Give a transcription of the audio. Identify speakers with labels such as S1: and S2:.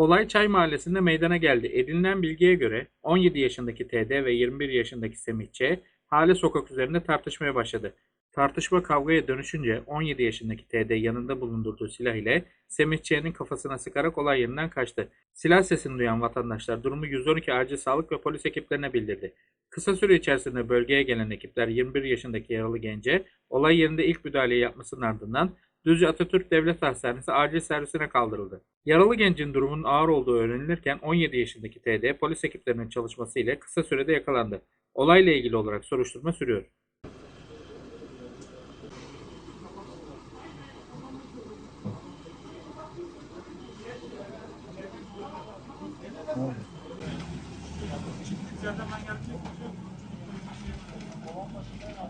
S1: Olay Çay Mahallesi'nde meydana geldi. Edinilen bilgiye göre 17 yaşındaki TD ve 21 yaşındaki Semih Ç. Hale sokak üzerinde tartışmaya başladı. Tartışma kavgaya dönüşünce 17 yaşındaki TD yanında bulundurduğu silah ile Semih Ç'nin kafasına sıkarak olay yerinden kaçtı. Silah sesini duyan vatandaşlar durumu 112 acil sağlık ve polis ekiplerine bildirdi. Kısa süre içerisinde bölgeye gelen ekipler 21 yaşındaki yaralı gence olay yerinde ilk müdahaleyi yapmasının ardından Düzce Atatürk Devlet Hastanesi acil servisine kaldırıldı. Yaralı gencin durumunun ağır olduğu öğrenilirken 17 yaşındaki TD polis ekiplerinin çalışmasıyla kısa sürede yakalandı. Olayla ilgili olarak soruşturma sürüyor.
S2: Çek çek